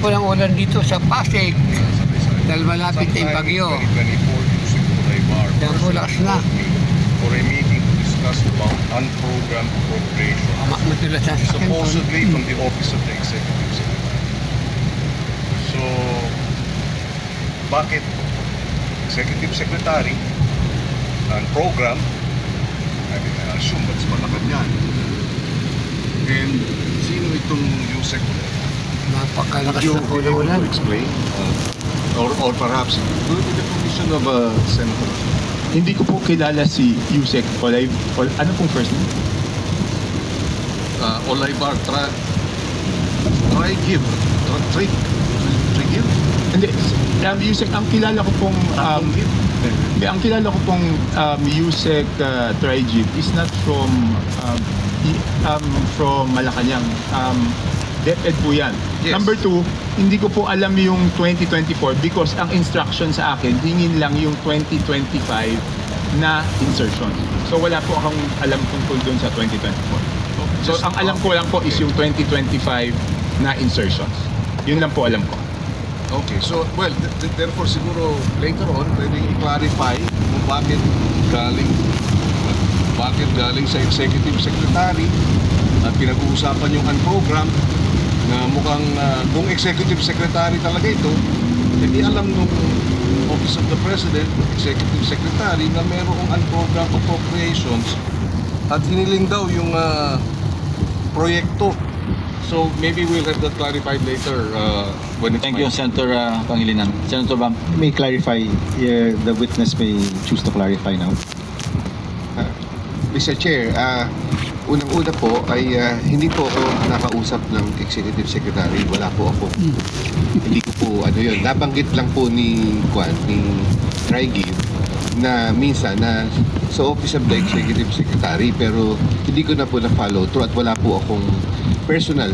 po ng ulan dito sa Pasig. Dahil malapit na yung bagyo. 2024, Yusek Olaibar Yan po, lakas na. for a meeting to discuss about unprogrammed appropriation. Supposedly from the office of the executive secretary. So, bakit executive secretary ang program, I mean, I assume that's Malacanang. And sino itong Yusek? Napakalakas explain? Uh, or, or perhaps, with the permission of uh, Senator. Hindi ko po kilala si Yusek Olay. Ol, ano pong first name? Uh, Olaibar, try, try give. Try, try, try give. Hindi, um, Yusek, ang kilala ko pong um, give. hindi, ang kilala ko pong um, Yusek uh, Trigib is not from um, i- um, from Malacanang. Um, DepEd po yan. Yes. Number two, hindi ko po alam yung 2024 because ang instruction sa akin, hingin lang yung 2025 na insertion. So wala po akong alam tungkol dun sa 2024. So Just- ang alam ko lang po is yung 2025 na insertions. Yun lang po alam ko. Okay, so, well, th- th- therefore siguro later on, pwedeng i-clarify kung bakit galing bakit galing sa executive secretary at pinag-uusapan yung unprogram na mukhang ah, kung executive secretary talaga ito, hindi alam nung Office of the President, executive secretary, na merong unprogrammed appropriations at hiniling daw yung ah, proyekto. So maybe we'll have that clarified later uh, when it's Thank my- you, Senator uh, Pangilinan. Senator Bam. may clarify, uh, the witness may choose to clarify now. Mr. Chair, ah, unang-una po ay ah, hindi po ako nakausap ng Executive Secretary. Wala po ako. hindi ko po ano yun. Nabanggit lang po ni Kwan, ni Trigive na minsan na sa Office of the Executive Secretary pero hindi ko na po na-follow through at wala po akong personal